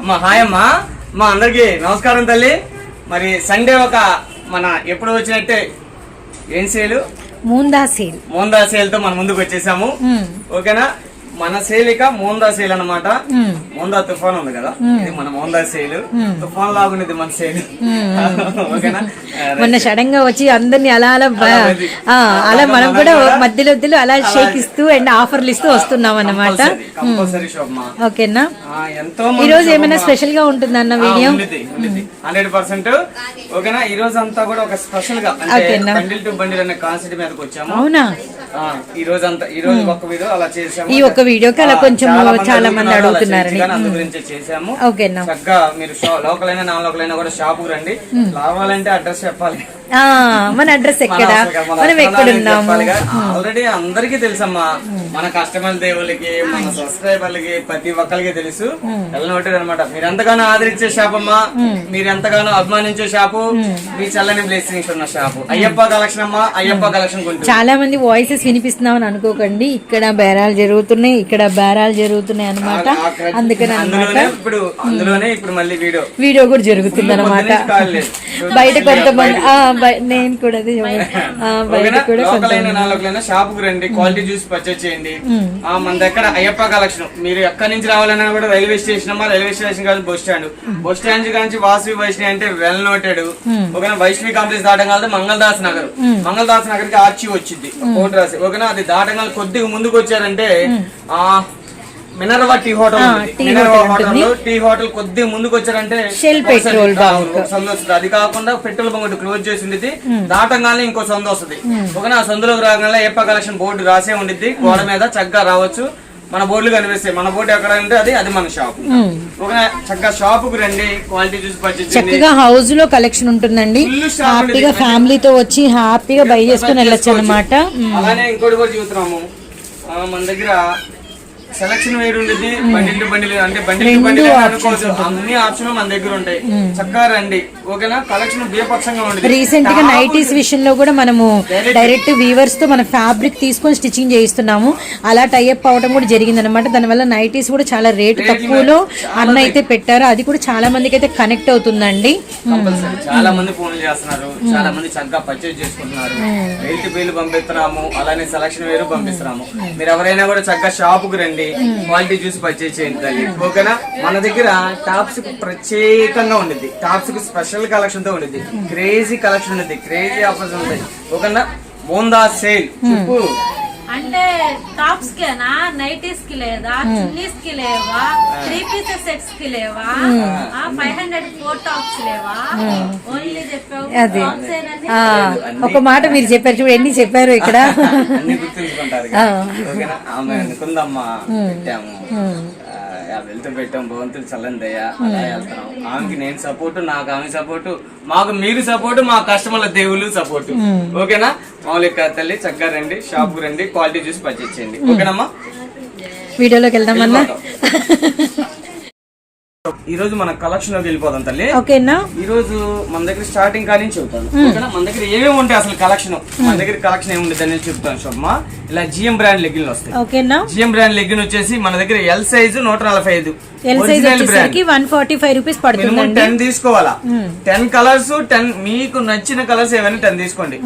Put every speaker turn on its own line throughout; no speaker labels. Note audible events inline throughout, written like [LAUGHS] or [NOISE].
అమ్మా హాయ్ అమ్మా. మా అందరికి నమస్కారం తల్లి. మరి సండే ఒక మన ఎప్పుడు వచ్చినట్టే ఏం సేలు?
మూందా సేల్.
మోందా సేల్తో మన ముందుకు వచ్చేసాము. ఓకేనా? మన సేలిక మోందా సేల్ అన్నమాట.
మ్మ్.
మోందా తుఫాన్ ఉంది కదా. ఇది మన మోందా సేల్ తుఫాన్ లాగుండేది మన ఓకేనా?
మొన్న సడన్గా వచ్చి అందరిని అలా అలా
అలా
మనం కూడా మధ్యలో మధ్యలో అలా షేక్ ఇస్తూ అండ్ ఆఫర్లు ఇస్తూ వస్తున్నాం అన్నమాట. ఓకేనా? ఈ రోజు ఏమైనా. స్పెషల్గా ఉంటుందన్న వీడియో?
Hundred percent. ఓకేనా? ఈ రోజు అంతా కూడా ఒక
స్పెషల్గా.
బండిల్ టు బండిల్ అనే కాన్సెప్ట్ మీదకి వచ్చాము.
అవునా?
ఈ రోజు అంతా ఈ రోజు ఒక్క వీడియో అలా చేసాము
ఈ ఒక్క వీడియోకి అలా
ఆ,
కొంచెం చాలా మంది అడుగుతున్నారని.
గురించే చేసాము
ఓకేనా
చక్కగా మీరు లోకల్ అయినా నాన్ లోకల్ అయినా కూడా షాప్ రండి. రావాలంటే అడ్రస్ చెప్పాలి.
మన అడ్రస్ ఎక్కడ? మనం ఎక్కడున్నాము
ఆల్రెడీ అందరికీ తెలుసమ్మా. మన కస్టమర్ దేవుళ్ళకి మన సబ్స్క్రైబర్లకి ప్రతి ఒక్కరికి తెలుసు. వెళ్ళనొట్టేది అనమాట. మీరు ఎంతగానో ఆదరించే షాప్ అమ్మా మీరు ఎంతగానో అభిమానించే షాపు. మీ చల్లని బ్లెస్సింగ్స్ ఉన్న షాపు. అయ్యప్ప కలెక్షన్ అమ్మా అయ్యప్ప కలెక్షన్
చాలా మంది వాయిసెస్ వినిపిస్తున్నామని అనుకోకండి. ఇక్కడ బేరాలు జరుగుతున్నాయి ఇక్కడ బేరాలు జరుగుతున్నాయి అన్నమాట. అందుకని
అందులోనే ఇప్పుడు అందులోనే ఇప్పుడు మళ్ళీ వీడియో.
వీడియో కూడా జరుగుతుంది అనమాట. బయట కొంతమంది నేను కూడా బయట? కూడా
షాప్కు రండి క్వాలిటీ చూసి పర్చేజ్ చేయండి. ఆ, మన దగ్గర అయ్యప్ప కలెక్షన్. మీరు ఎక్కడి నుంచి రావాలన్నా కూడా రైల్వే స్టేషన్ అమ్మా రైల్వే స్టేషన్ కాదు బస్ స్టాండ్ బస్ స్టాండ్ నుంచి వాసవి వైష్ణవి అంటే వెల్ నోటెడ్ ఓకేనా వైష్ణవి కాంప్లెక్స్ దాటంగానే మంగళదాస్ నగర్. మంగళదాస్ నగర్కి ఆర్చి వచ్చింది. కోట్ రాసి. ఓకేనా అది దాటంగా కొద్దిగా ముందుకు వచ్చారంటే ఆ Minerva tea hotel Minerva
hotel
tea hotel కొద్దిగా ముందుకు వచ్చారంటే
షెల్ పెట్రోల్
సందు వస్తుంది అది కాకుండా పెట్రోల్ బంక్ క్లోజ్ చేసి ఉండిద్ది. దాటంగానే ఇంకో సందు వస్తుంది ఒక ఆ సందులోకి రాగానే ఏపా కలెక్షన్ బోర్డు రాసే ఉండిద్ది. గోడ మీద చక్కగా రావచ్చు. మన బోర్డులు కనిపిస్తాయి. మన బోర్డు ఎక్కడ ఉంటే అది అది మన షాప్ ఒక చక్కగా షాప్కు రండి. క్వాలిటీ చూసి చేయండి.
చక్కగా హౌస్లో కలెక్షన్ ఉంటుందండి. హ్యాపీగా. ఫ్యామిలీతో వచ్చి హ్యాపీగా బై చేసుకుని వెళ్ళొచ్చు అనమాట
అలానే ఇంకోటి కూడా చూస్తున్నాము. మన దగ్గర సెలక్షన్ వేరు ఉండేది బండిల్ టు బండిల్ అంటే బండిల్ బండిల్
options
అనుకోవచ్చు అన్ని ఆప్షన్ మన దగ్గర ఉంటాయి. చక్కగా రండి. ఓకేనా? కలెక్షన్ బీపక్షంగా ఉండేది.
రీసెంట్గా నైటీస్ విషయంలో కూడా మనము డైరెక్ట్ వీవర్స్తో మన ఫ్యాబ్రిక్ తీసుకొని స్టిచ్చింగ్ చేయిస్తున్నాము. అలా టైఅప్ అవడం కూడా జరిగింది అనమాట దానివల్ల నైటీస్ కూడా చాలా రేటు తక్కువలో అన్న అయితే పెట్టారు. అది కూడా చాలా మందికి అయితే కనెక్ట్ అవుతుందండి.
చాలా మంది ఫోన్లు చేస్తున్నారు. చాలా మంది చక్కగా పర్చేజ్ చేసుకుంటున్నారు. రైతు బిల్లు పంపిస్తున్నాము. అలానే సెలక్షన్ వేరు పంపిస్తున్నాము. మీరు ఎవరైనా కూడా చక్కగా షాప్కు రండి. క్వాలిటీ చూసి పర్చేజ్ చేయండి తల్లి. ఓకేనా? మన దగ్గర టాప్స్కు ప్రత్యేకంగా ఉండేది టాప్స్కు స్పెషల్ కలెక్షన్తో ఉండేది క్రేజీ కలెక్షన్ ఉండేది క్రేజీ ఆఫర్స్ ఉంటాయి ఓకేనా? మోందా సేల్. చెప్పు.
అంటే టాప్స్ కేనా? నైటీస్కి లేదా చున్నీస్కి లేవా? త్రీ పీసెస్ సెట్స్కి లేవా? ఫైవ్ హండ్రెడ్ ఫోర్ టాప్స్ లేవా? ఓన్లీ చెప్పావు.
అదే. ఒక మాట మీరు చెప్పారు చూడు ఎన్ని చెప్పారు ఇక్కడ?
అన్ని గుర్తుంచుకుంటారు ఆమె అనుకుందమ్మా పెట్టాము. వెళ్తూ పెట్టాం భగవంతుడు చల్లందయ్యా అలా వెళ్తున్నాం. ఆమెకి నేను సపోర్ట్ నాకు ఆమె సపోర్ట్ మాకు మీరు సపోర్ట్ మా కస్టమర్ల దేవుళ్ళు సపోర్ట్ ఓకేనా? మామూలుగా తల్లి చక్కగా రండి షాప్కు రండి క్వాలిటీ చూసి చేయండి. ఓకేనమ్మా?
వీడియోలోకి వెళ్దామన్నా?
ఈ రోజు మన కలెక్షన్లోకి వెళ్ళిపోదాం తల్లి.
ఓకేనా?
ఈ రోజు మన దగ్గర స్టార్టింగ్ కాడి నుంచి చెబుతాను. ఓకేనా? మన దగ్గర ఏమేమి ఉంటాయి అసలు కలెక్షన్? మన దగ్గర కలెక్షన్ ఏమి ఉంటుంది అనేది చెప్తాను శోభమా ఇలా జిఎం బ్రాండ్ లెగ్గిన్లు వస్తాయి.
ఓకేనా?
జిఎం బ్రాండ్ లెగ్గిన్ వచ్చేసి మన దగ్గర ఎల్ సైజు నూట నలభై ఐదు.
ఎల్ సైజ్ వచ్చేసరికి one forty five rupees
minimum
పడుతుందండి
టెన్ తీసుకోవాలా? టెన్ కలర్స్ టెన్ మీకు నచ్చిన కలర్స్ ఏమైనా టెన్ తీసుకోండి.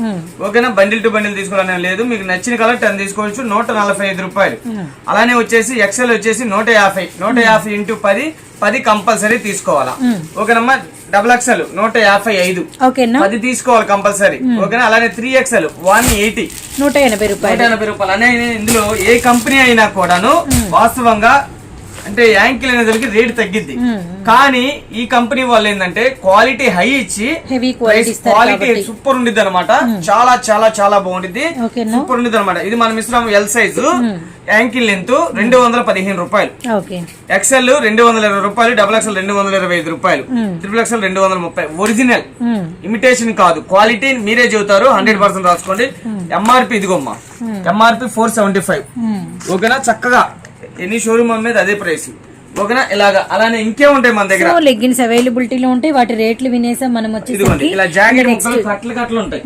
ఓకేనా? బండిల్ టు బండిల్ తీసుకోవాలని లేదు. మీకు నచ్చిన కలర్ టెన్ తీసుకోవచ్చు. నూట నలభై ఐదు రూపాయలు. అలానే వచ్చేసి ఎక్సెల్ వచ్చేసి నూట యాభై. నూట యాభై ఇంటూ పది పది కంపల్సరీ తీసుకోవాలా. ఓకేనమ్మా? డబుల్ ఎక్సెల్ నూట యాభై ఐదు. పది తీసుకోవాలి కంపల్సరీ. ఓకేనా? అలానే త్రీ ఎక్సెల్ వన్ ఎయిటీ.
నూట ఎనభై రూపాయలు.
నూట ఎనభై రూపాయలు. అనే ఇందులో ఏ కంపెనీ అయినా కూడాను వాస్తవంగా అంటే యాంకిల్ అనేదానికి రేట్ తగ్గిద్ది కానీ ఈ కంపెనీ వాళ్ళు ఏంటంటే క్వాలిటీ హై ఇచ్చి
క్వాలిటీ
సూపర్ ఉండిద్ది అనమాట చాలా చాలా చాలా బాగుండిద్ది. సూపర్ ఉండిద్ది అనమాట ఇది మనం ఇస్తున్నాం ఎల్ సైజు యాంకిల్ లెంత్ రెండు వందల పదిహేను రూపాయలు. ఎక్సెల్ రెండు వందల ఇరవై రూపాయలు డబుల్ ఎక్సెల్ రెండు వందల ఇరవై ఐదు రూపాయలు. త్రిపుల్ ఎక్సెల్ రెండు వందల ముప్పై. ఒరిజినల్ ఇమిటేషన్ కాదు. క్వాలిటీ మీరే చెబుతారు హండ్రెడ్ పర్సెంట్ రాసుకోండి. ఎంఆర్పి ఇదిగోమ్మా ఎంఆర్పి ఫోర్ సెవెంటీ ఫైవ్ ఓకేనా? చక్కగా. ఎన్ని షోరూమ్ మీద అదే ప్రైస్. ఓకేనా? ఇలాగా. అలానే ఇంకే ఉంటాయి మన దగ్గర.
లెగ్గిన్స్ అవైలబిలిటీలో ఉంటాయి. వాటి రేట్లు వినేసాం మనం వచ్చేసరికి.
ఇలా జాకెట్ ముక్కలు కట్లు కట్లు ఉంటాయి.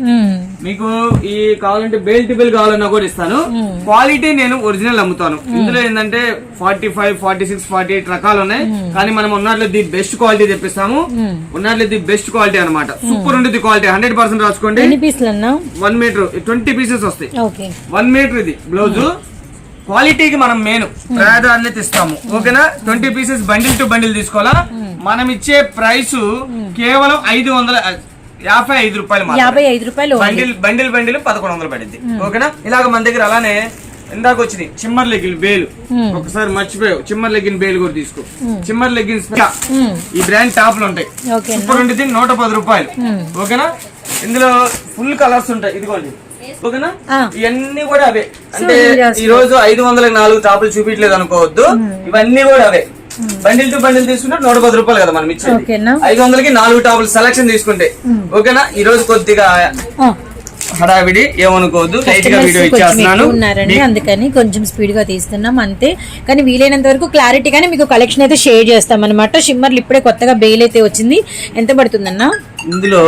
మీకు ఈ కావాలంటే బెల్ట్ బిల్ కావాలన్నా కూడా ఇస్తాను. క్వాలిటీ నేను ఒరిజినల్ అమ్ముతాను. ఇందులో ఏంటంటే forty five forty six forty eight రకాలు ఉన్నాయి కానీ మనం ఉన్నట్లు ది బెస్ట్ క్వాలిటీ తెప్పిస్తాము. ఉన్నట్లు ది బెస్ట్ క్వాలిటీ అన్నమాట. సూపర్ ఉంటుంది క్వాలిటీ హండ్రెడ్ పర్సెంట్ రాసుకోండి.
ఎన్ని పీసులు అన్నా
వన్ మీటర్ ట్వంటీ పీసెస్ వస్తాయి. వన్ మీటర్ ఇది బ్లౌజ్ క్వాలిటీకి మనం మెయిన్ ప్రాధాన్యత ఇస్తాము ఓకేనా? Twenty pieces bundle to bundle తీసుకోవాలా? మనం ఇచ్చే ప్రైస్ కేవలం ఐదు వందల యాభై ఐదు రూపాయలు మాత్రమే.
యాభై ఐదు రూపాయలు
బండిల్ బండిల్ బండిల్ పదకొండు వందలు పడింది. ఓకేనా? ఇలాగ మన దగ్గర అలానే ఇందాక వచ్చింది చిమ్మర్ లెగ్గిన్ బేలు. ఒకసారి మర్చిపోయావు. చిమ్మర్ లెగ్గిన్ బేలు కూడా తీసుకో. చిమ్మర్ లెగ్గిన్ ఈ బ్రాండ్ టాప్లు ఉంటాయి. సూపర్ ఉంటుంది నూట పది రూపాయలు. ఓకేనా? ఇందులో ఫుల్ కలర్స్ ఉంటాయి. ఇదిగోండి. ఓకేనా. ఇవన్నీ కూడా అవే. అంటే ఈ రోజు ఐదు వందల నాలుగు టాపులు చూపించలేదు అనుకోవద్దు. ఇవన్నీ కూడా అవే. బండిల్ టు బండిల్ తీసుకుంటే నూట పది రూపాయలు కదా మనం ఇచ్చేది. ఐదు వందలకి నాలుగు టాపులు సెలక్షన్ తీసుకుంటే. ఓకేనా? ఈ రోజు కొద్దిగా హడావిడి ఏమనుకోవద్దు. లైట్గా
customers
వీడియో
కొంచెం
ఇచ్చేస్తున్నాను.
ఎక్కువ ఉన్నారండి. అందుకని కొంచెం స్పీడ్గా తీస్తున్నాం అంతే. కానీ వీలైనంత వరకు క్లారిటీగానే మీకు కలెక్షన్ అయితే షేర్ చేస్తాం అనమాట షిమ్మర్లు ఇప్పుడే కొత్తగా బెయిల్ అయితే వచ్చింది. ఎంత పడుతుందన్నా?
ఇందులో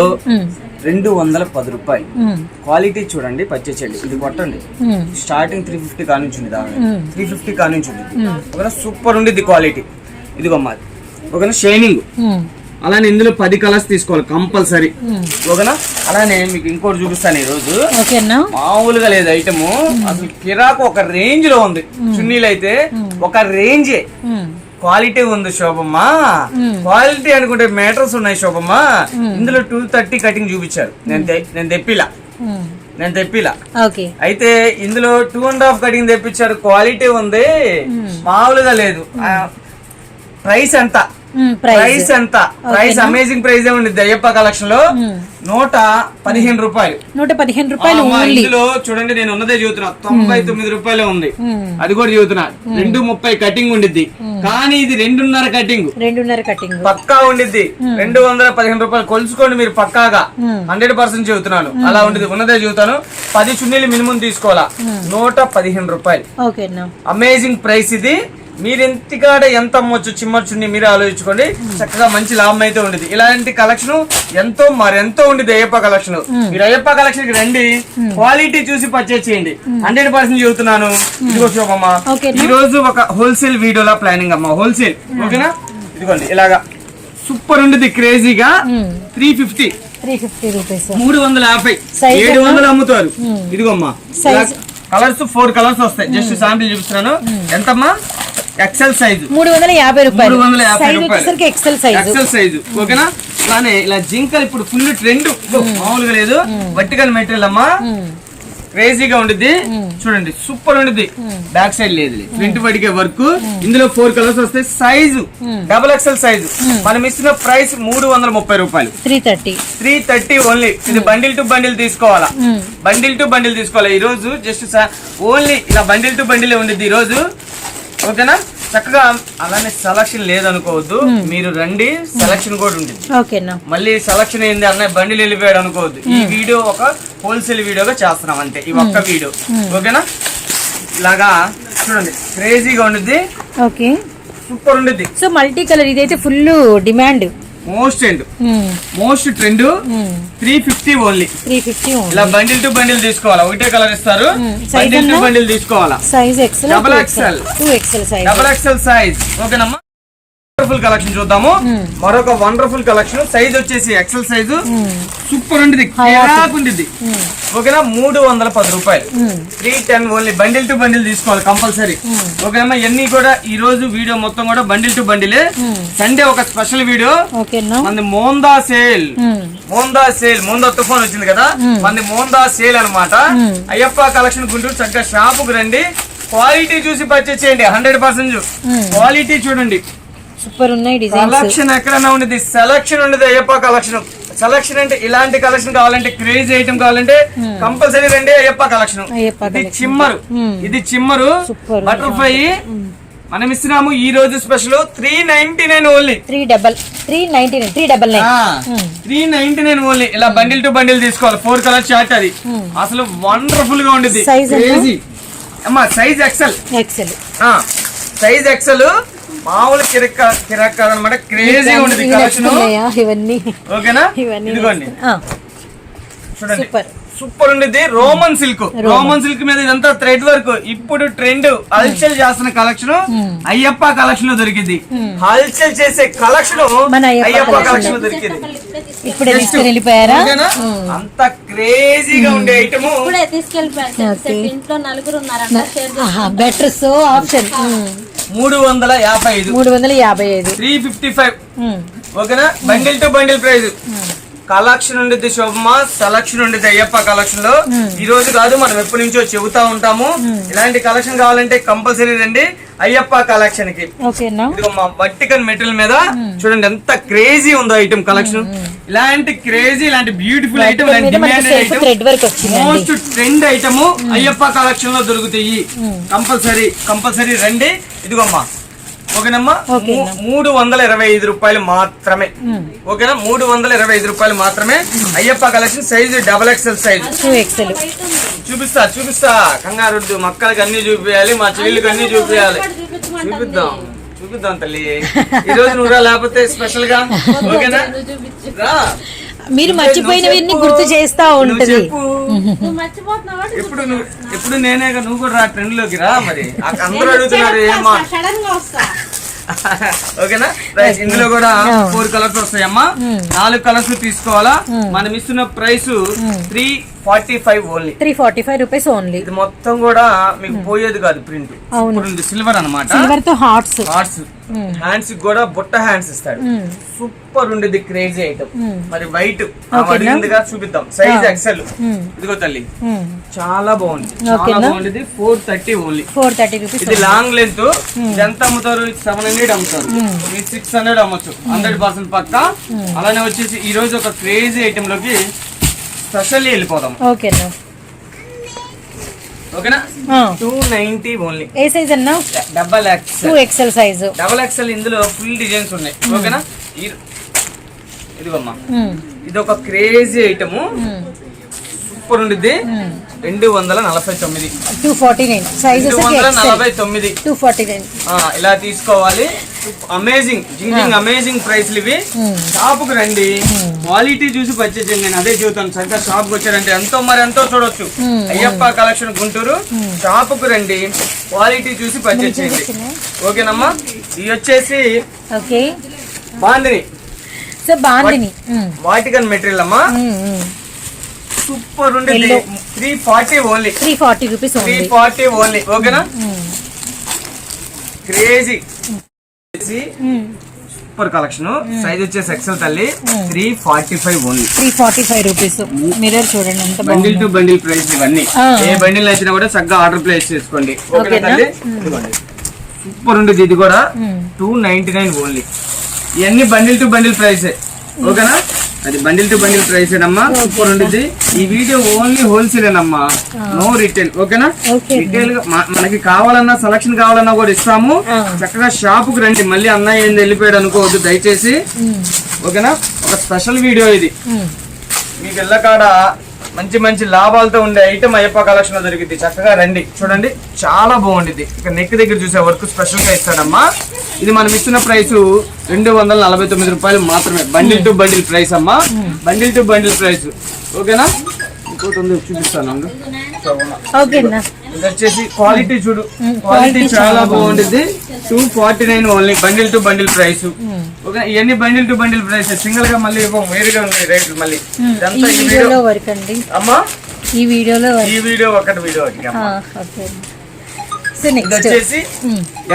రెండు వందల పది రూపాయలు. క్వాలిటీ చూడండి పచ్చేసేయండి ఇది కొట్టండి. స్టార్టింగ్ త్రీ ఫిఫ్టీ కానుంచి ఉంది దాని త్రీ ఫిఫ్టీ కానుంచి ఉంది ఓకేనా సూపర్ ఉండిద్ది క్వాలిటీ. ఇదిగో మాది. ఓకేనా షైనింగ్. అలానే ఇందులో పది కలర్స్ తీసుకోవాలి కంపల్సరీ. ఓకేనా అలానే మీకు ఇంకోటి చూపిస్తాను ఈ రోజు మామూలుగా లేదు ఐటమ్. అసలు కిరాకు ఒక రేంజ్లో ఉంది చున్నీలు అయితే ఒక రేంజే. క్వాలిటీ ఉంది శోభమ్మ. క్వాలిటీ అనుకుంటే మీటర్స్ ఉన్నాయి శోభమ్మ. ఇందులో టూ థర్టీ కటింగ్ చూపించారు. నేను నేను తెప్పిలా. నేను తెప్పిలా. అయితే ఇందులో టూ అండ్ హాఫ్ కటింగ్ తెప్పించారు. క్వాలిటీ ఉంది. మామూలుగా లేదు. ప్రైస్ ఎంత?
ప్రైస్
ఎంత? ప్రైస్ అమేజింగ్ ప్రైస్ ఏ ఉండిద్ది అయ్యప్ప కలెక్షన్లో నూట పదిహేను రూపాయలు.
నూట పదిహేను రూపాయలు
ఇందులో చూడండి నేను ఉన్నదే చదువుతున్నా. తొంభై తొమ్మిది రూపాయలే ఉంది. అది కూడా చదువుతున్నా. రెండు ముప్పై కటింగ్ ఉండిద్ది. కానీ ఇది రెండున్నర కటింగ్.
రెండున్నర కటింగ్.
పక్కా ఉండిద్ది. రెండు వందల పదిహేను రూపాయలు. కొలుసుకోండి మీరు పక్కాగా. హండ్రెడ్ పర్సెంట్ చెబుతున్నాను అలా ఉండేది ఉన్నదే చెబుతాను పది చున్నీలు మినిమం తీసుకోవాలా. నూట పదిహేను రూపాయలు. అమేజింగ్ ప్రైస్ ఇది. మీరు ఎంతకాడ ఎంత అమ్మొచ్చు చిమ్మర్ చున్ని మీరు ఆలోచించుకోండి. చక్కగా మంచి లాభం అయితే ఉండేది. ఇలాంటి కలెక్షన్ ఎంతో మరెంతో ఉండేది అయ్యప్ప కలెక్షన్. మీరు అయ్యప్ప కలెక్షన్కి రండి క్వాలిటీ చూసి పర్చేస్ చేయండి. హండ్రెడ్ పర్సెంట్ చెబుతున్నాను. ఇదిగో శోభమ్మ.
ఓకేనా?
ఈ రోజు ఒక హోల్సేల్ వీడియోలా ప్లానింగ్ అమ్మా. హోల్సేల్ ఓకేనా? ఇదిగోండి ఇలాగా. సూపర్ ఉండేది క్రేజీగా. Three fifty
three fifty rupees
మూడు వందల యాభై. ఏడు వందలు అమ్ముతారు. ఇదిగోమ్మా. కలర్స్ ఫోర్ కలర్స్ వస్తాయి. జస్ట్ శాంపిల్ చూపిస్తున్నాను. ఎంతమ్మా? ఎక్సెల్ సైజు
మూడు వందల యాభై రూపాయలు.
మూడు వందల యాభై
సైజ్
రూపాయలు.
వచ్చేసరికి ఎక్సెల్ సైజ్
ఎక్సెల్ సైజు ఓకేనా? అలానే ఇలా జింకలు ఇప్పుడు ఫుల్ ట్రెండ్ మామూలుగా లేదు. వర్టికల్ మెటీరియల్ అమ్మా. క్రేజీగా ఉండిద్ది. చూడండి సూపర్ ఉండిద్ది. బ్యాక్ సైడ్ లేదు. ఫ్రంట్ పడికే వర్క్ ఇందులో ఫోర్ కలర్స్ వస్తాయి. సైజు డబుల్ ఎక్సెల్ సైజు మనం ఇస్తున్న ప్రైస్ మూడు వందల ముప్పై రూపాయలు.
Three thirty
three thirty only ఇది బండిల్ టు బండిల్ తీసుకోవాలా? బండిల్ టు బండిల్ తీసుకోవాలి? ఈ రోజు జస్ట్ ఓన్లీ ఇలా బండిల్ టు బండిల్ ఉండిద్ది? ఈ రోజు ఓకేనా? చక్కగా అలానే సెలక్షన్ లేదనుకోవద్దు. మీరు రండి సెలక్షన్ కూడా ఉంటుంది.
ఓకేనా?
మళ్ళీ సెలక్షన్ ఏంది అన్నయ్య బండిల్ వెళ్ళిపోయాడు అనుకోవద్దు. ఈ వీడియో ఒక హోల్సేల్ వీడియోగా చేస్తున్నాం అంతే. ఈ ఒక్క వీడియో. ఓకేనా? ఇలాగా చూడండి క్రేజీగా ఉండిద్ది.
ఓకే.
సూపర్ ఉండిద్ది.
సో మల్టీ కలర్ ఇదైతే full demand
most and most trend. Three fifty only.
Three fifty
ఇలా బండిల్ టు బండిల్ తీసుకోవాలా? ఒకటే కలర్ ఇస్తారు. Bundle to? బండిల్ తీసుకోవాలా?
Size XL. Two XL size
double XL size ఓకేనమ్మా? Wonderful collection చూద్దాము. మరొక wonderful collection size వచ్చేసి XL size super ఉంటుంది కిరాక్ ఉంటుంది ఓకేనా? మూడు వందల పది రూపాయలు. Three ten only bundle to bundle తీసుకోవాలి కంపల్సరీ ఓకేనమ్మా? ఇవన్నీ కూడా ఈ రోజు వీడియో మొత్తం కూడా బండిల్ టు బండిలే సండే ఒక స్పెషల్ వీడియో
ఓకేనా
మనది Montha sale. Montha sale. Montha తుఫాన్ వచ్చింది కదా? మనది మోందా సేల్ అన్నమాట. అయ్యప్ప కలెక్షన్ గుంటూరు చక్కగా షాపుకు రండి. క్వాలిటీ చూసి పర్చేస్ చేయండి. హండ్రెడ్ పర్సెంట్ క్వాలిటీ చూడండి.
సూపర్ ఉన్నాయి డిజైన్స్.
కలెక్షన్ ఎక్కడన్నా ఉండేది? సెలక్షన్ ఉండేది అయ్యప్ప కలెక్షన్. సెలక్షన్ అంటే ఇలాంటి కలెక్షన్ కావాలంటే క్రేజీ ఐటమ్ కావాలంటే కంపల్సరీ రండి అయ్యప్ప కలెక్షన్. ఇది చిమ్మరు. ఇది చిమ్మరు. బటర్ఫ్లై. మనం ఇస్తున్నాము ఈ రోజు special three ninety nine only.
Three double three ninety nine three double nine.
Three ninety nine only. ఇలా బండిల్ టు బండిల్ తీసుకోవాలి. ఫోర్ కలర్ చార్ట్ అది. అసలు వండర్ఫుల్గా ఉండేది. అమ్మా size XL.
XL.
Size XL. మామూలు కిరక్ కిరక్ కాదనమాట క్రేజీగా ఉండేది
ఇవి
కలెక్షన్?
ఇవన్నీ.
ఓకేనా?
ఇవన్నీ
ఇదిగోండి. చూడండి.
సూపర్.
సూపర్ ఉండేది రోమన్ సిల్క్. రోమన్. సిల్క్ మీద ఇదంతా థ్రెడ్ వర్క్ ఇప్పుడు ట్రెండ్ హల్చల్ చేస్తున్న కలెక్షన్ అయ్యప్ప కలెక్షన్లో దొరికింది. హల్చల్ చేసే కలెక్షన్
మన అయ్యప్ప
కలెక్షన్లో దొరికింది? అంత క్రేజీగా ఉండే ఐటమ్
బెటర్ సో ఆప్షన్
మూడు వందల యాభై ఐదు.
మూడు వందల యాభై ఐదు.
Three fifty five. ఓకేనా? Bundle to bundle price collection ఉండేది శోభమా సెలక్షన్ ఉండేది అయ్యప్ప కలెక్షన్లో. ఈ రోజు కాదు మనం ఎప్పటి నుంచో చెబుతా ఉంటాము. ఇలాంటి కలెక్షన్ కావాలంటే కంపల్సరీ రండి అయ్యప్ప కలెక్షన్కి. వర్టికల్ మెటీరియల్ మీద చూడండి ఎంత క్రేజీ ఉందో ఐటమ్ కలెక్షన్ ఇలాంటి క్రేజీ ఇలాంటి beautiful item. Most trend item Ayyappa కలెక్షన్లో దొరుకుతాయి. కంపల్సరీ కంపల్సరీ రండి. ఇదిగోమ్మా ఓకేనమ్మా? మూడు వందల ఇరవై ఐదు రూపాయలు మాత్రమే. ఓకేనా? మూడు వందల ఇరవై ఐదు రూపాయలు మాత్రమే. Ayyappa collection size double XL size.
XL
చూపిస్తా చూపిస్తా. కంగారుద్దు మక్కలకి అన్ని చూపించాలి మా చెల్లికి అన్ని చూపించాలి చూపిద్దాం చూపిద్దాం తల్లి. [LAUGHS] ఈ రోజు [LAUGHS] నువ్వు లేకపోతే స్పెషల్గా? ఓకేనా?
మీరు మర్చిపోయినవన్నీ గుర్తు చేస్తా
నువ్వు
ఉంటది.
నువ్వు
ఎప్పుడు నేనే నువ్వు కూడా రా ట్రెండ్లోకి రా మరి. ఆ- అందరూ అడుగుతున్నారు ఏమా
సడన్గా వస్తా. [LAUGHS]
ఓకేనా? రైట్ ఇందులో కూడా ఫోర్ కలర్స్ వస్తాయమ్మా. నాలుగు కలర్స్ తీసుకోవాలా? మనం ఇస్తున్న price three forty five only
three forty five rupees only
ఇది మొత్తం కూడా మీకు పోయేది కాదు ప్రింట్
అవును.
సిల్వర్ అన్నమాట.
సిల్వర్తో హార్ట్స్
హార్ట్స్ హ్యాండ్స్ కూడా బుట్ట హ్యాండ్స్ ఇస్తాడు. సూపర్ ఉండేది క్రేజీ ఐటమ్ మరి వైట్ అడిగిందిగా చూపిద్దాం. సైజ్ ఎక్సెల్ ఇదిగో తల్లి. చాలా బాగుంది. చాలా? బాగుంది four thirty only
four thirty rupees
ఇది లాంగ్ లెంత్ ఎంత అమ్ముతారు? సెవెన్ హండ్రెడ్ అమ్ముతారు. సిక్స్ హండ్రెడ్ అమ్మొచ్చు. హండ్రెడ్ పర్సెంట్ పక్క. అలానే వచ్చేసి ఈ రోజు ఒక క్రేజీ ఐటమ్లోకి స్పెషల్లీ వెళ్ళిపోదాం.
ఓకేనా
ఓకేనా టూ నైన్టీ ఓన్లీ
ఏ సైజ్ అన్నా?
Double
two
X
XL size
double XL ఇందులో ఫుల్ డిజైన్స్ ఉన్నాయి. ఓకేనా ఈ- ఇదిగోమ్మా ఇది ఒక క్రేజీ ఐటమ్ సూపర్ ఉండిద్ది. రెండు వందల నలభై తొమ్మిది.
Two forty nine. సైజ్
రెండు వందల నలభై తొమ్మిది.
Two forty nine.
ఇలా తీసుకోవాలి. అమేజింగ్ జింజింగ్ అమేజింగ్ ప్రైస్లు ఇవి. షాప్కు రండి. క్వాలిటీ చూసి పర్చేజ్ చేయండి. నేను అదే చూస్తాను చక్కగా షాప్కు వచ్చారంటే ఎంతో మరి ఎంతో చూడొచ్చు. అయ్యప్ప కలెక్షన్ గుంటూరు. షాప్కు రండి. క్వాలిటీ చూసి పర్చేజ్ చేయండి. ఓకేనమ్మా ఇది వచ్చేసి
ఓకే
బాందిని.
సో బాగుంది
వాటికన్ మెటీరియల్ అమ్మా. సూపర్ ఉండేది. Three forty only.
Three forty rupees
three forty only. ఓకేనా? Crazy super collection. సైజ్ వచ్చేసి ఎక్సెల్ తల్లి. Three forty five only.
Three forty five rupees. Mirror చూడండి ఎంత
బండిల్ టు బండిల్ ప్రైస్ ఇవన్నీ. ఏ bundle నచ్చినా కూడా చక్కగా ఆర్డర్ ప్లేస్ చేసుకోండి. ఓకేనా? తల్లి? సూపర్ ఉండేది ఇది కూడా టూ నైన్టీ నైన్ ఓన్లీ ఇవన్నీ బండిల్ టు బండిల్ ప్రైస్ ఓకేనా? అది బండిల్ టు బండిల్ ప్రైస్ అమ్మా సూపర్ ఉండేది ఈ వీడియో ఓన్లీ హోల్సేల్ అమ్మా నో? రిటైల్ ఓకేనా
ఓకే.
రిటైల్ మనకి కావాలన్నా సెలక్షన్ కావాలన్నా కూడా ఇస్తాము.
ఆ.
చక్కగా షాప్కు రండి. మళ్ళీ అన్నయ్య ఏంది వెళ్ళిపోయాడు అనుకోవద్దు దయచేసి. ఓకేనా ఒక స్పెషల్ వీడియో ఇది. మీకు ఇళ్ళకాడ మంచి మంచి లాభాలతో ఉండే ఐటమ్ అయ్యప్ప కలెక్షన్లో దొరికింది చక్కగా రండి. చూడండి. చాలా బాగుండిద్ది. ఇక నెక్ దగ్గర చూసే వర్క్ స్పెషల్గా ఇస్తాడమ్మా. ఇది మనం ఇస్తున్న ప్రైస్ రెండు వందల నలభై తొమ్మిది రూపాయలు మాత్రమే. బండిల్ టు బండిల్ ప్రైస్ అమ్మా. Bundle to bundle price. ఓకేనా? ఇంకోటి ఉంది చూపిస్తాను. ఇది వచ్చేసి క్వాలిటీ చూడు. క్వాలిటీ చాలా బాగుంటుంది. Two forty nine only bundle to bundle price. Okay ఇవన్నీ బండిల్ టు బండిల్ ప్రైస్. సింగిల్గా మళ్ళీ వేరుగా ఉన్నాయి రేట్లు మళ్ళీ. అమ్మా?
ఈ వీడియోలో
ఈ వీడియో ఒకటి వీడియో ఒకటి వచ్చేసి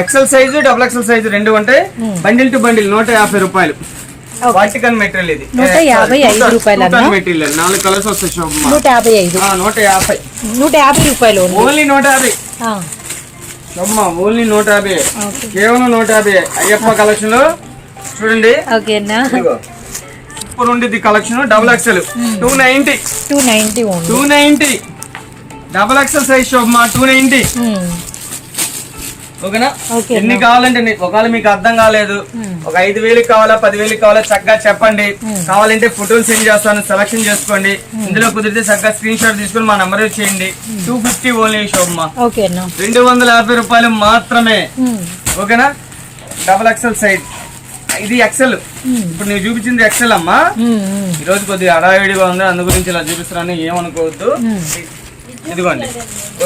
XL size double XL size రెండు ఉంటాయి బండిల్ టు బండిల్ నూట యాభై రూపాయలు. వాటికన్ మెటీరియల్ ఇది.
నూట యాభై ఐదు రూపాయలు అన్నా?
మెటీరియల్ నాలుగు కలర్స్ వస్తాయి.
నూట యాభై ఐదు.
నూట యాభై.
నూట యాభై రూపాయలు
ఓన్లీ. నూట యాభై. ఓన్లీ నూట యాభై. కేవలం నూట యాభై. అయ్యప్ప కలెక్షన్లో చూడండి.
ఓకేనా
ఇదిగో. సూపర్ ఉండేది collection double XL two ninety
two ninety
two ninety double XL size శోభమా two ninety ఓకేనా?
ఓకే
ఎన్ని కావాలంటే ఒకవేళ మీకు అర్థం కాలేదు ఒక ఐదు వేలకు కావాలా పది వేలకు కావాలా చక్కగా చెప్పండి. కావాలంటే ఫోటోలు సెండ్ చేస్తాను సెలక్షన్ చేసుకోండి. ఇందులో కుదిరితే చక్కగా స్క్రీన్ షాట్ తీసుకొని మా నెంబర్ చేయండి. టూ ఫిఫ్టీ ఓన్లీ
ఓకేనా
రెండు వందల యాభై రూపాయలు మాత్రమే. ఓకేనా? డబల్ ఎక్సెల్ సైజ్ ఇది ఎక్సెల్ ఇప్పుడు నేను చూపించింది ఎక్సెల్ అమ్మా. ఈ రోజు కొద్దిగా హడావిడిగా ఉంది అందు గురించి ఇలా చూపిస్తున్నాను ఏమనుకోవద్దు. ఇదిగోండి.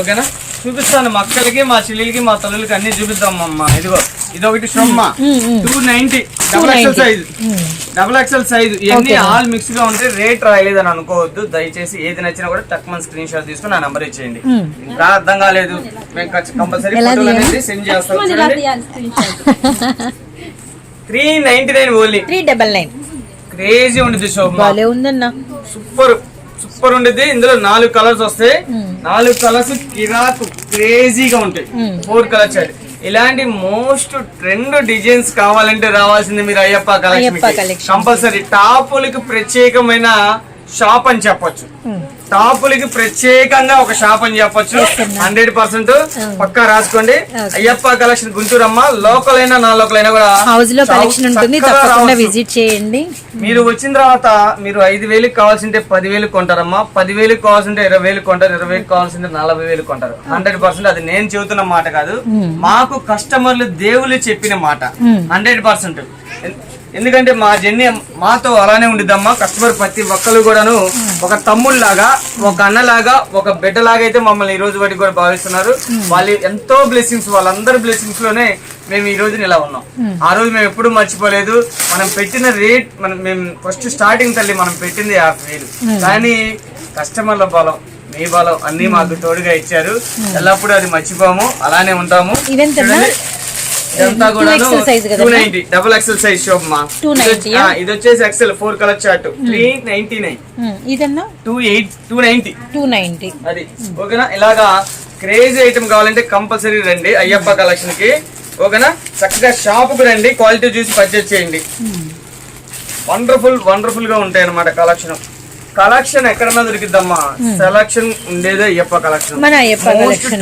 ఓకేనా? చూపిస్తాను మా అక్కలకి మా చెల్లెలకి మా తల్లులకి అన్ని చూపిద్దాం అమ్మ ఇదిగో ఇది ఒకటి షొమ్మ two ninety double XL size. Double XL size. ఇవన్నీ ఆల్ మిక్స్గా ఉంటే రేట్ రాయలేదని అనుకోవద్దు. దయచేసి ఏది నచ్చినా కూడా తక్కువ స్క్రీన్ షాట్ తీసుకుని నా నెంబర్ ఇచ్చేయండి. రా అర్థం కాలేదు. మేము కంపల్సరీ ఫోటోలు? అనేది సెండ్ చేస్తాం. Three ninety nine only.
Three double nine.
Crazy
ఉందన్న.
సూపర్. సూపర్ ఉండేది. ఇందులో నాలుగు కలర్స్ వస్తాయి. నాలుగు కలర్స్ కిరాకు క్రేజీగా ఉంటాయి. ఫోర్ కలర్ చార్ట్ ఇలాంటి మోస్ట్ ట్రెండ్ డిజైన్స్ కావాలంటే రావాల్సింది మీరు అయ్యప్ప కలెక్షన్. కంపల్సరీ టాపులకి ప్రత్యేకమైన షాప్ అని చెప్పొచ్చు. టాపులకి ప్రత్యేకంగా ఒక షాప్ అని చెప్పొచ్చు. Hundred percent. పక్కా రాసుకోండి. అయ్యప్ప కలెక్షన్ గుంటూరమ్మ. లోకల్ అయినా నా లోకల్ అయినా కూడా హౌస్లో
కలెక్షన్ ఉంటుంది. తప్పకుండా. విజిట్ చేయండి.
మీరు వచ్చిన తర్వాత మీరు ఐదు వేలకు కావాల్సింటే పదివేలు కొంటారమ్మా. పదివేలకు కావాల్సింటే ఇరవై వేలు కొంటారు. ఇరవై వేలకు కావాల్సింటే నలభై వేలు కొంటారు హండ్రెడ్ పర్సెంట్ అది నేను చెబుతున్న మాట కాదు. మాకు కస్టమర్లు దేవుళ్ళు చెప్పిన మాట. Hundred percent. ఎందుకంటే మా జర్నీ మాతో అలానే ఉండిద్దమ్మా. కస్టమర్ ప్రతి ఒక్కరు కూడాను ఒక తమ్ముళ్ళలాగా ఒక అన్నలాగా ఒక బిడ్డలాగా అయితే మమ్మల్ని ఈ రోజు వరకు కూడా భావిస్తున్నారు. వాళ్ళు ఎంతో బ్లెస్సింగ్స్ వాళ్ళందరి బ్లెస్సింగ్స్లోనే మేము ఈ రోజున ఇలా ఉన్నాం. ఆ రోజు మేము ఎప్పుడు మర్చిపోలేదు. మనం పెట్టిన రేట్ మనం మేము ఫస్ట్ స్టార్టింగ్ తల్లి మనం పెట్టింది యాభై వేలు. కానీ కస్టమర్ల బలం మీ బలం అన్ని మాకు తోడుగా ఇచ్చారు. ఎల్లప్పుడూ అది మర్చిపోము అలానే ఉంటాము. ఇదంతా కూడా? Two ninety double XL size shop మా
290
ఆ, ఇది వచ్చేసి XL four colour chart three ninety nine
ఇదన్నా?
Two eight two ninety
two ninety
అది. ఓకేనా? ఇలాగా క్రేజీ ఐటమ్ కావాలంటే కంపల్సరీ రండి అయ్యప్ప కలెక్షన్కి. ఓకేనా? చక్కగా షాప్కు రండి క్వాలిటీ చూసి పర్చేజ్ చేయండి. వండర్ఫుల్ వండర్ఫుల్గా ఉంటాయి అన్నమాట కలెక్షన్ కలెక్షన్ ఎక్కడన్నా దొరికిద్దమ్మా. సెలక్షన్ ఉండేదే అయ్యప్ప కలెక్షన్.
లో.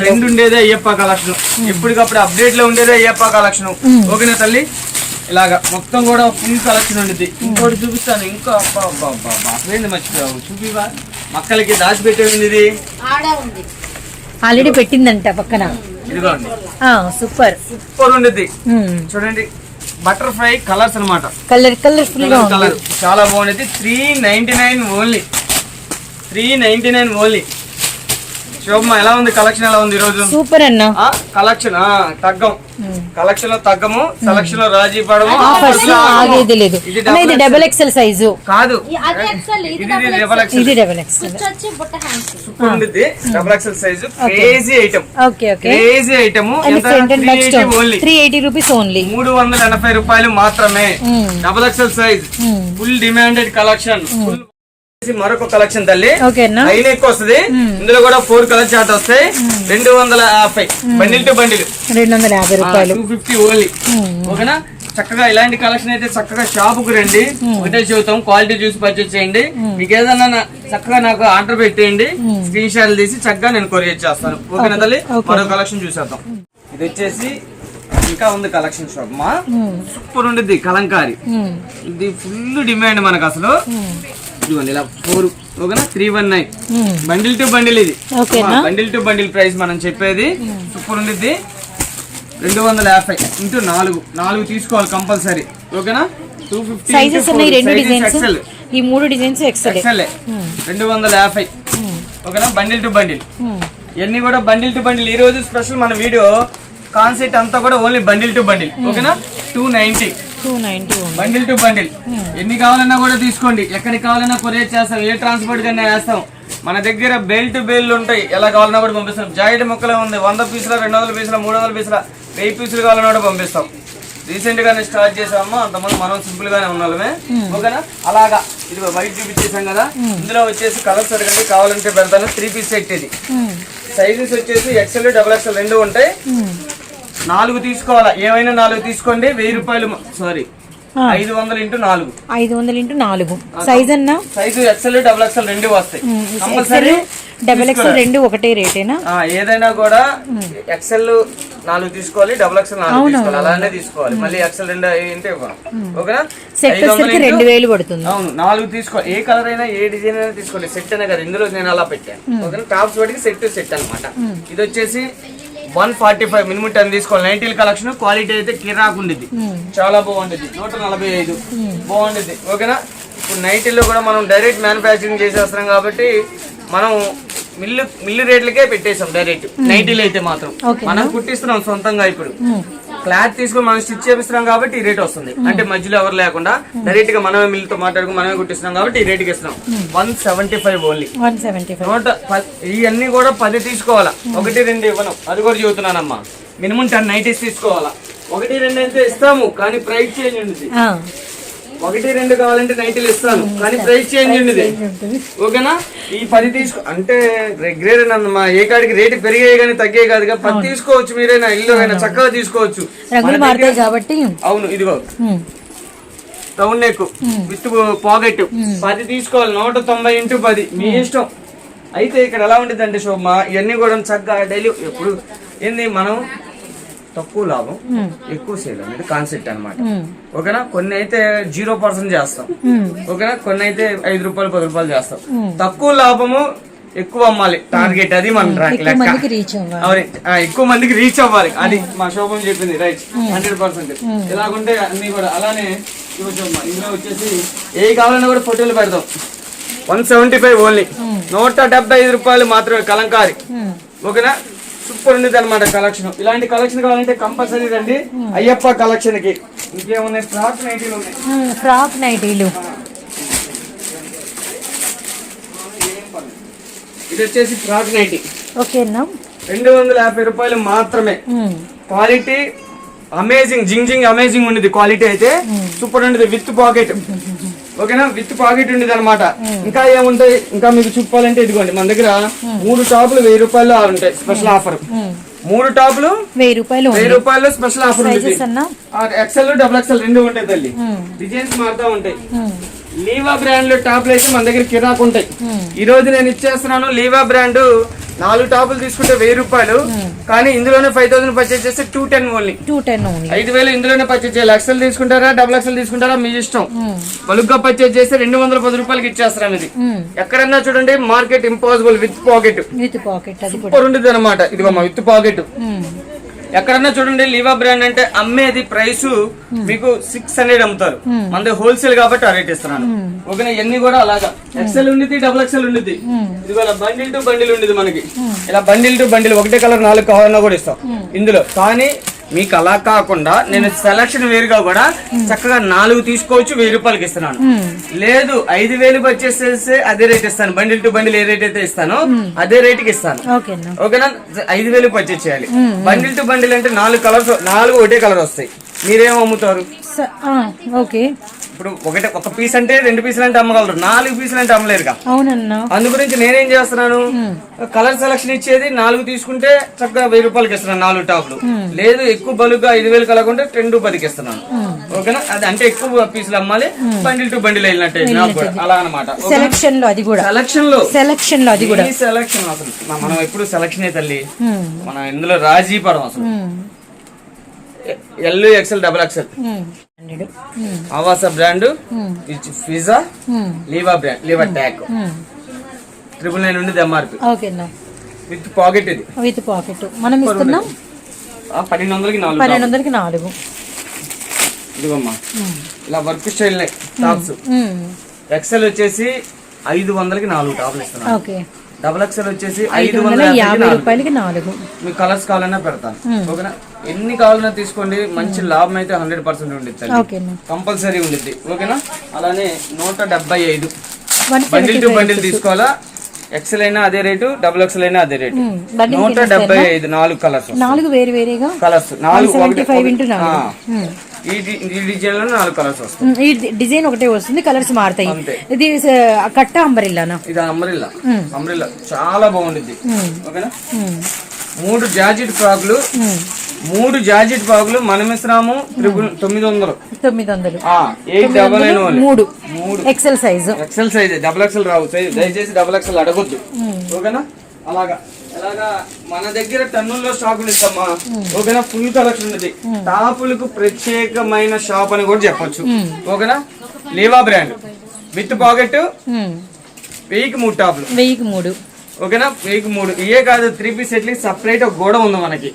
ట్రెండ్ ఉండేదే అయ్యప్ప కలెక్షన్. ఎప్పటికప్పుడు అప్డేట్లో ఉండేదే అయ్యప్ప కలెక్షన్. ఓకేనా తల్లి? ఇలాగా మొత్తం కూడా ఫుల్ కలెక్షన్ ఉండేది ఇంకోటి చూపిస్తాను. ఇంకా అబ్బా అబ్బా అబ్బా అబ్బా. అసలేంది మర్చిపోయావు. చూపివా మక్కలకి దాచిపెట్టేది ఇది
ఆడే ఉంది.
ఆల్రెడీ పెట్టిందంట పక్కన.
ఇదిగోండి.
ఆ సూపర్.
సూపర్ ఉండేది చూడండి. బటర్ఫ్లై కలర్స్ అన్నమాట.
కలర్ కలర్ఫుల్
కలర్ చాలా బాగుండేది. Three ninety nine only. Three ninety nine only. శోభమ ఎలా ఉంది? కలెక్షన్ ఎలా ఉంది ఈరోజు?
సూపర్ అన్న.
కలెక్షన్ తగ్గం. కలెక్షన్లో తగ్గము సెలక్షన్లో రాజీ పడము.
ఆగేది లేదు.
ఇది
డబుల్ ఎక్సెల్ సైజు
కాదు.
ఇది
double XL super XL size crazy item
okay. Okay
crazy item only
three eighty rupees only
మూడు వందల ఎనభై రూపాయలు మాత్రమే. Double XL size full demanded collection full మరొక కలెక్షన్ తల్లి. ఎక్కువ వస్తుంది. ఇందులో కూడా ఫోర్ కలర్ చార్ట్ వస్తాయి. రెండు వందల యాభై. బండిల్ టు బండిల్
రెండు వందల యాభై రూపాయలు.
టూ ఫిఫ్టీ ఓన్లీ ఓకేనా? చక్కగా ఇలాంటి కలెక్షన్ అయితే చక్కగా షాప్కు రండి. ఒకటే చెబుతాం క్వాలిటీ చూసి పర్చేస్ చేయండి. మీకు ఏదన్నా చక్కగా నాకు ఆర్డర్ పెట్టేయండి. స్క్రీన్ షాట్లు తీసి చక్కగా నేను కొరియర్ చేస్తాను. ఓకేనా తల్లి? మరో కలెక్షన్ చూసేద్దాం. ఇది వచ్చేసి ఇంకా ఉంది కలెక్షన్ షాప్ మా. సూపర్ ఉండేది కలంకారి. ఇది ఫుల్ డిమాండ్ మనకు అసలు. ఇదిగోండి ఇలా ఫోర్ ఓకేనా? Three one nine.
Um.
Bundle to bundle ఇది? బండిల్ టు బండిల్ ప్రైస్ మనం చెప్పేది సూపర్ ఉండిద్ది. రెండు వందల యాభై ఇంటూ నాలుగు. నాలుగు తీసుకోవాలి కంపల్సరీ. ఓకేనా? టూ ఫిఫ్టీ
ఈ మూడు డిజైన్స్ ఎక్సెల్
ఎక్సెల్ రెండు వందల యాభై. ఓకేనా? Bundle to bundle. ఇవన్నీ కూడా బండిల్ టు బండిల్. ఈ రోజు స్పెషల్ మన వీడియో కాన్సెప్ట్ అంతా కూడా ఓన్లీ బండిల్ టు బండిల్. ఓకేనా? Two ninety bundle to bundle ఎన్ని కావాలన్నా కూడా తీసుకోండి. ఎక్కడికి కావాలన్నా కొరియర్ చేస్తాం. ఏ ట్రాన్స్పోర్ట్ కన్నా వేస్తాం. మన దగ్గర బెల్ టు బెల్ ఉంటాయి. ఎలా కావాలన్నా కూడా పంపిస్తాం. జాయిడ్ మొక్కలే ఉంది. వంద పీసుల రెండు వందల పీసుల మూడు వందల పీసుల వెయ్యి పీసులు కావాలన్నా కూడా పంపిస్తాం. రీసెంట్ గానే స్టార్ట్ చేసామా అంతమంది మనం సింపుల్ గానే ఉన్నామే ఓకేనా? అలాగా. ఇది వైట్ చూపించేసాం కదా. ఇందులో వచ్చేసి కలర్స్ అడగండి కావాలంటే పెడతాను. త్రీ పీస్ సెట్ ఇది. సైజెస్ వచ్చేసి ఎక్సెల్ డబుల్ ఎక్సెల్ రెండు ఉంటాయి. నాలుగు తీసుకోవాలా? ఏమైనా నాలుగు తీసుకోండి. వెయ్యి రూపాయలు సారీ. ఐదు వందలు ఇంటూ నాలుగు.
ఐదు వందలు ఇంటూ నాలుగు. సైజ్ అన్న?
సైజు ఎక్సెల్ డబుల్ ఎక్సెల్ రెండు వస్తాయి. కంపల్సరీ
డబల్ ఎక్సెల్ రెండు ఒకటే రేటేనా?
ఏదైనా కూడా ఎక్సెల్ నాలుగు తీసుకోవాలి డబుల్ ఎక్సెల్ నాలుగు తీసుకోవాలి. అలానే తీసుకోవాలి. మళ్ళీ ఎక్సెల్ రెండు ఏంటి ఓకేనా?
సెట్ వచ్చేసరికి రెండు వేలు పడుతుంది.
అవును నాలుగు తీసుకో ఏ కలర్ అయినా ఏ డిజైన్ అయినా తీసుకోండి సెట్ అనే కదా ఇందులో నేను అలా పెట్టాను. ఓకేనా? టాప్స్ వాటికి సెట్ సెట్ అన్నమాట. ఇది వచ్చేసి one forty five minimum ten తీసుకోవాలి. నైన్టీల్ కలెక్షన్ క్వాలిటీ అయితే కిరాక్ ఉండిద్ది చాలా బాగుండిద్ది నూట నలభై ఐదు. బాగుండిద్ది ఓకేనా? ఇప్పుడు నైటీలో కూడా మనం డైరెక్ట్ మ్యానుఫ్యాక్చరింగ్ చేసేస్తున్నాం కాబట్టి మనం మిల్లు మిల్లు రేట్లకే పెట్టేసాం డైరెక్ట్. నైటీలు అయితే మాత్రం. మనం కుట్టిస్తున్నాం సొంతంగా ఇప్పుడు. క్లాత్ తీసుకొని మనం స్టిచ్ చేపిస్తున్నాం కాబట్టి ఈ రేట్ వస్తుంది. అంటే మధ్యలో ఎవరు లేకుండా డైరెక్ట్గా మనమే మిల్లుతో మాట్లాడుకుని మనమే కుట్టిస్తున్నాం కాబట్టి ఈ రేట్కి ఇస్తున్నాం. One seventy five only. నూట ఇవన్నీ కూడా పది తీసుకోవాలా? ఒకటి రెండు ఇవ్వను. అది కూడా చెబుతున్నానమ్మా. మినిమం టెన్ నైటీస్ తీసుకోవాలా? ఒకటి రెండు అయితే ఇస్తాము కానీ ప్రైస్ చేంజ్ ఉంది ఒకటి రెండు కావాలంటే నైటీలు ఇస్తాను. కానీ ప్రైస్ చేంజ్ ఉంది ఓకేనా? ఈ పది తీసుకో అంటే రెగ్యులర్ అన్నమా ఏ కాడికి రేటు పెరిగాయి కానీ తగ్గాయి కాదు పది తీసుకోవచ్చు మీరైనా ఇల్లు అయినా చక్కగా తీసుకోవచ్చు.
కాబట్టి.
అవును ఇదిగో. రౌండ్ నెక్ విత్ పాకెట్ పది తీసుకోవాలి నూట తొంభై ఇంటూ పది. మీ ఇష్టం. అయితే ఇక్కడ ఎలా ఉంటుంది అంటే శోభ ఇవన్నీ కూడా చక్కగా డైలీ ఎప్పుడు ఏంది మనం తక్కువ లాభం ఎక్కువ సేల్ అనేది కాన్సెప్ట్ అన్నమాట. ఓకేనా? కొన్ని అయితే జీరో పర్సెంట్ చేస్తాం. ఓకేనా? కొన్ని అయితే ఐదు రూపాయలు పది రూపాయలు చేస్తాం. తక్కువ లాభము ఎక్కువ అమ్మాలి. టార్గెట్ అది మన
ఎక్కువ మందికి రీచ్ అవ్వాలి.
అది మా శోభం చెప్పింది రైట్ హండ్రెడ్ పర్సెంట్ ఇలాగుంటే అన్ని కూడా అలానే. ఇందులో వచ్చేసి ఏ కావాలన్నా కూడా ఫోటోలు పెడతాం. వన్ సెవెంటీ ఫైవ్ ఓన్లీ నూట డెబ్బై ఐదు రూపాయలు మాత్రమే కలంకారి. ఓకేనా? సూపర్ ఉండేది అనమాట కలెక్షన్ ఇలాంటి కలెక్షన్ కావాలంటే కంపల్సరీ రండి అయ్యప్ప కలెక్షన్కి. ఇంకేమున్నాయి? ఫ్రాక్ నైటీలు ఉన్నాయి.
ఫ్రాక్ నైటీలు
ఇది వచ్చేసి ఫ్రాక్ నైటీ
ఓకేనా
రెండు వందల యాభై రూపాయలు మాత్రమే. క్వాలిటీ అమేజింగ్ జింగ్ జింగ్ అమేజింగ్ ఉండేది క్వాలిటీ అయితే. సూపర్ ఉండేది విత్ పాకెట్ ఓకేనా? విత్ పాకెట్ ఉండేది అనమాట ఇంకా ఏముంటాయి? ఇంకా మీకు చెప్పాలంటే ఇదిగోండి మన దగ్గర మూడు టాపులు వెయ్యి రూపాయలు ఉంటాయి స్పెషల్ ఆఫర్ మూడు టాపులు
వెయ్యి రూపాయలు
వెయ్యి రూపాయలు స్పెషల్ ఆఫర్ ఉంటుంది ఎక్సెల్ డబుల్ ఎక్సెల్ రెండు ఉంటాయి తల్లి. డిజైన్స్ మారుతా ఉంటాయి. లీవా బ్రాండ్లో టాప్లు అయితే మన దగ్గర కిరాక్ ఉంటాయి. ఈ రోజు నేను ఇచ్చేస్తున్నాను లీవా బ్రాండ్ నాలుగు టాపులు తీసుకుంటే వెయ్యి రూపాయలు. కానీ ఇందులోనే ఫైవ్ థౌసండ్ పర్చేస్ చేస్తే two ten only
two ten only
ఐదు వేలు ఇందులోనే పర్చేజ్ చేయాలి. ఎక్సెల్ తీసుకుంటారా డబుల్ ఎక్సెల్ తీసుకుంటారా? మీ ఇష్టం. బల్క్గా పర్చేజ్ చేస్తే రెండు వందల పది రూపాయలకి ఇచ్చేస్తాం ఇది. ఎక్కడన్నా చూడండి market impossible with pocket
with pocket
super ఉంటుంది అనమాట ఇదిగో మా విత్ పాకెట్ ఎక్కడన్నా చూడండి లీవా బ్రాండ్ అంటే అమ్మేది ప్రైస్ మీకు సిక్స్ హండ్రెడ్ అమ్ముతారు. మన హోల్సేల్ కాబట్టి ఆ రేట్ ఇస్తున్నాను. ఓకేనా? ఇవన్నీ కూడా అలాగా. ఎక్సెల్ ఉండిద్ది డబుల్ ఎక్సెల్ ఉండిద్ది ఇదిగో బండిల్ టు బండిల్ ఉండేది మనకి. ఇలా బండిల్ టు బండిల్ ఒకటే కలర్ నాలుగు కావాలన్నా కూడా ఇస్తాం. ఇందులో. కానీ మీకు అలా కాకుండా నేను సెలక్షన్ వేరుగా కూడా చక్కగా నాలుగు తీసుకోవచ్చు వెయ్యి రూపాయలకి ఇస్తున్నాను. లేదు ఐదు వేలు వచ్చేసేసి అదే రేట్ ఇస్తాను. బండిల్ టు బండిల్ ఏ రేట్ అయితే ఇస్తానో అదే రేట్కి ఇస్తాను.
ఓకేనా?
ఐదు వేలు పర్చేజ్ చేయాలి. బండిల్ టు బండిల్ అంటే నాలుగు కలర్స్ నాలుగు ఒకటే కలర్ వస్తాయి. మీరేం అమ్ముతారు?
ఓకే.
ఇప్పుడు ఒకటే ఒక పీస్ అంటే రెండు పీసులు అంటే అమ్మగలరు. నాలుగు పీసులు అంటే అమ్మలేరుగా.
అవునన్నా.
అందు గురించి నేనేం చేస్తున్నాను? కలర్ సెలక్షన్ ఇచ్చేది నాలుగు తీసుకుంటే చక్కగా వెయ్యి రూపాయలకి ఇస్తున్నాను నాలుగు టాప్లు. లేదు ఎక్కువ బలుగా ఐదు వేలు కలగకుంటే రెండు పదికి ఇస్తున్నాను. ఓకేనా? అది అంటే ఎక్కువ పీసులు అమ్మాలి బండిల్ టు బండిల్ వెళ్ళినట్టే అలా అనమాట
సెలక్షన్లో అది కూడా. సెలక్షన్లో. సెలక్షన్లో అది కూడా.
సెలక్షన్ అసలు మనం ఎప్పుడు సెలక్షన్ తల్లి. మనం ఇందులో రాజీ పడం అసలు ఎల్ ఎక్సెల్ డబల్ ఎక్సెల్ ఆవాస బ్రాండ్ పిజ్జా లీవా బ్రాండ్ లీవా
ఉమ్.
ట్రిపుల్ నైన్ ఉండేది ఎంఆర్పి.
ఓకేనా
విత్ పాకెట్ ఇది.
With pocket. మనం ఇస్తున్నాం?
పన్నెండు వందలకి నాలుగు
పన్నెండు వందలకి నాలుగు.
ఇదిగోమ్మా. ఇలా వర్క్ స్టైల్ టాప్స్. ఎక్సెల్ వచ్చేసి ఐదు వందలకి నాలుగు టాప్లు ఇస్తున్నాను.
ఓకే.
డబల్ ఎక్సెల్ వచ్చేసి
ఐదు వందల యాభై రూపాయలకి నాలుగు.
మీకు కలర్స్ కావాలన్నా పెడతాను ఓకేనా? ఎన్ని కావాలన్నా తీసుకోండి. మంచి లాభం అయితే హండ్రెడ్ పర్సెంట్ ఉండిద్ది కంపల్సరీ ఉండిద్ది. ఓకేనా? అలానే నూట డెబ్బై ఐదు. బండిల్ టు బండిల్ తీసుకోవాలా? ఎక్సెల్ అయినా అదే రేటు డబుల్ ఎక్సెల్ అయినా అదే రేటు. నూట డెబ్బై ఐదు నాలుగు కలర్స్
నాలుగు వేరు వేరేగా?
కలర్స్ నాలుగు. ఈ డిజైన్లో నాలుగు కలర్స్ వస్తాయి.
ఈ డిజైన్ ఒకటే వస్తుంది కలర్స్ మారుతాయి. ఇది కట్ట అంబరిల్లానా?
ఇది అంబ్రిల్లా. అంబ్రిల్లా. చాలా బాగుండిద్ది. ఓకేనా? మూడు జాకెట్ ఫ్రాక్లు. మూడు జాకెట్ ఫ్రాక్లు మనం ఇస్తున్నాము త్రిపుల్ తొమ్మిది వందలు
తొమ్మిది వందలు
ఎయిట్ డబల్ నైన్
మూడు.
మూడు.
XL size
XL size double XL రావు సైజ్ దయచేసి డబుల్ ఎక్సెల్ అడగొద్దు. ఓకేనా? అలాగా. అలాగా మన దగ్గర టన్నుల్లో స్టాక్ ఉండిద్దమ్మా ఓకేనా? ఫుల్ కలెక్షన్ ఉంది టాపులకు ప్రత్యేకమైన షాప్ అని కూడా చెప్పొచ్చు. ఓకేనా? లీవా బ్రాండ్ విత్ పాకెట్ వెయ్యికి మూడు టాపులు.
వెయ్యికి మూడు.
ఓకేనా? మీకు మూడు ఇవే కాదు త్రీ పీస్ సెట్ సపరేట్ ఒక గోడ ఉంది మనకి.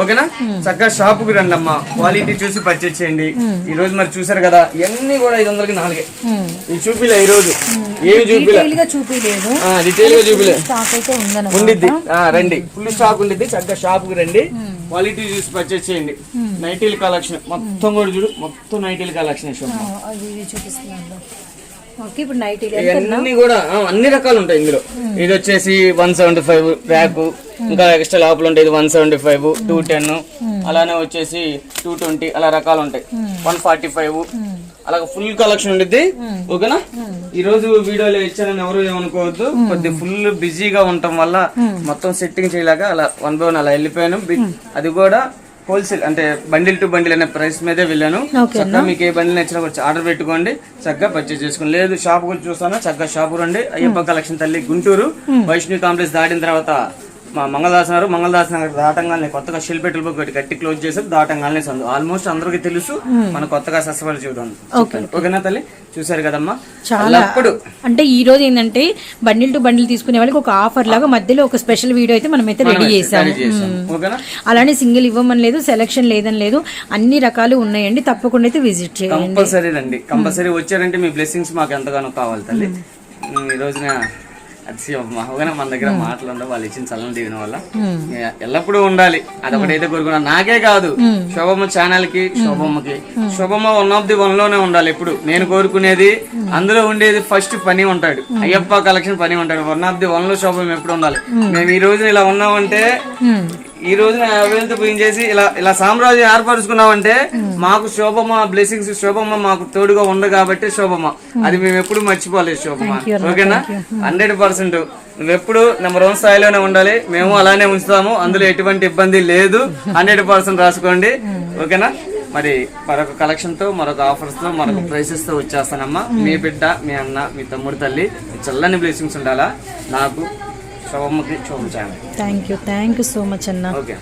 ఓకేనా? చక్కగా షాప్కి రండి అమ్మా క్వాలిటీ చూసి పర్చేస్ చేయండి. ఈ రోజు మరి చూసారు కదా ఇవన్నీ కూడా ఐదు వందలకి నాలుగే. ఇది చూపిలే ఈ రోజు. ఏమి చూపిలే?
డీటెయిల్గా చూపించలేదు
డీటెయిల్గా చూపిలే. ఉండిద్ది. రండి. ఫుల్ స్టాక్ ఉండిద్ది. చక్కగా షాప్కి రండి క్వాలిటీ చూసి పర్చేస్ చేయండి. నైటీల్ కలెక్షన్ మొత్తం కూడా చూడు మొత్తం నైటీల్ కలెక్షన్
చూపిస్తున్నాను.
ఇవన్నీ కూడా అన్ని రకాలు ఉంటాయి ఇందులో. ఇది వచ్చేసి వన్ సెవెంటీ ఫైవ్ ర్యాక్ ఇంకా ఎక్స్ట్రా లోపల ఉంటాయి one seventy five two ten అలానే వచ్చేసి టూ ట్వంటీ అలా రకాలు ఉంటాయి. వన్ ఫార్టీ ఫైవ్ అలాగే ఫుల్ కలెక్షన్ ఉండిద్ది. ఓకేనా? ఈ రోజు వీడియోలో ఇచ్చానని ఎవరు ఏమనుకోవద్దు. కొద్ది ఫుల్ బిజీగా ఉండటం వల్ల మొత్తం సెట్టింగ్ చేయలేక అలా వన్ బై వన్ అలా వెళ్ళిపోయాను. అది కూడా హోల్సేల్ అంటే బండిల్ టు బండిల్ అనే ప్రైస్ మీదే వెళ్ళాను. చక్కగా మీకు ఏ బండిల్ నచ్చినా ఆర్డర్ పెట్టుకోండి. చక్కగా పర్చేజ్ చేసుకోండి. లేదు షాప్ గురించి చూస్తాను. చక్కగా షాప్ రండి. అయ్యప్ప కలెక్షన్ తల్లి గుంటూరు. వైష్ణవి కాంప్లెక్స్ దాటిన తర్వాత మా మంగళదాస్ నగర్ మంగళదాస్ నగర్ దాటంగానే కొత్తగా షిల్పెట్ల ఒకటి గట్టి క్లోజ్ చేశారు దాటంగానే సందు ఆల్మోస్ట్ అందరికీ తెలుసు మన కొత్తగా సస్యపడి చూద్దాం. ఓకేనా తల్లి? చూసారు కదమ్మా?
చాలా
అప్పుడు
అంటే ఈ రోజు ఏంటంటే బండిల్ టు బండిల్ తీసుకునే వాళ్ళకి ఒక ఆఫర్ లాగా మధ్యలో ఒక స్పెషల్ వీడియో అయితే మనం అయితే రెడీ చేసాము
ఓకేనా?
అలానే సింగిల్ ఇవ్వమని లేదు సెలక్షన్ లేదని లేదు అన్ని రకాలు ఉన్నాయండి. తప్పకుండా అయితే విజిట్ చేయండి.
కంపల్సరీ రండి కంపల్సరీ వచ్చారంటే మీ బ్లెస్సింగ్స్ మాకు ఎంతగానో కావాలి తల్లి. ఈ రోజున ఓకేనా మన దగ్గర మాటలు ఉండవు వాళ్ళు ఇచ్చిన చల్లని దీవెన వల్ల. ఎ- ఎల్లప్పుడూ ఉండాలి. అదొకటైతే కోరుకున్నాను. నాకే కాదు. శోభమ్మ ఛానల్కి శోభమ్మకి. శోభమ్మ వన్ ఆఫ్ ది వన్లోనే ఉండాలి ఎప్పుడు. నేను కోరుకునేది అందులో ఉండేది ఫస్ట్ పని ఉంటాడు. అయ్యప్ప కలెక్షన్ పని ఉంటాడు. వన్ ఆఫ్ ది వన్లో శోభం ఎప్పుడు ఉండాలి. మేము ఈ రోజున ఇలా ఉన్నామంటే ఈ రోజున పోయిన చేసి ఇలా ఇలా సామ్రాజ్యం ఏర్పరుచుకున్నామంటే మాకు శోభమ్మ బ్లెస్సింగ్స్ శోభమ్మ మాకు తోడుగా ఉంది కాబట్టి శోభమ్మ అది మేము ఎప్పుడు మర్చిపోలేదు శోభమ్మ ఓకేనా హండ్రెడ్ పర్సెంట్ నువ్వెప్పుడు నెంబర్ వన్ స్థాయిలోనే ఉండాలి. మేము అలానే ఉంచుతాము. అందులో ఎటువంటి ఇబ్బంది లేదు. హండ్రెడ్ పర్సెంట్ రాసుకోండి. ఓకేనా మరి మరొక కలెక్షన్తో మరొక ఆఫర్స్తో మరొక ప్రైసెస్తో వచ్చేస్తానమ్మా. మీ బిడ్డ మీ అన్న మీ తమ్ముడు తల్లి చల్లని బ్లెస్సింగ్స్ ఉండాలా? నాకు శోభమ్మకి శోభం చేయండి
thank you thank you so much అన్న
ఓకే